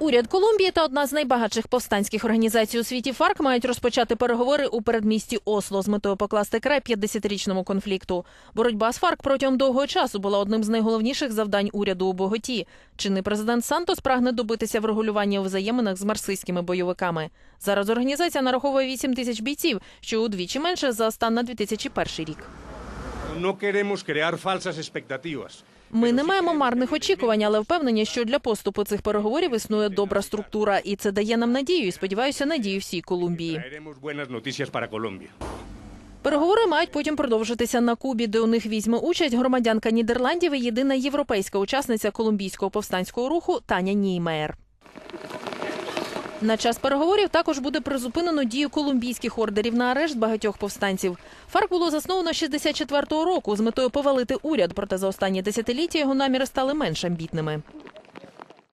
Уряд Колумбії та одна з найбагатших повстанських організацій у світі ФАРК мають розпочати переговори у передмісті Осло з метою покласти край 50-річному конфлікту. Боротьба з ФАРК протягом довгого часу була одним з найголовніших завдань уряду у Боготі. Чинний президент Сантос прагне добитися врегулювання у взаєминах з марксистськими бойовиками. Зараз організація нараховує 8 тисяч бійців, що удвічі менше за стан на 2001 рік. Ми не маємо марних очікувань, але впевнені, що для поступу цих переговорів існує добра структура, і це дає нам надію. І сподіваюся, надію всій Колумбії. Переговори мають потім продовжитися на Кубі, де у них візьме участь громадянка Нідерландів і єдина європейська учасниця колумбійського повстанського руху Таня Ніймеєр. На час переговорів також буде призупинено дію колумбійських ордерів на арешт багатьох повстанців. ФАРК було засновано 64-го року з метою повалити уряд, проте за останні десятиліття його наміри стали менш амбітними.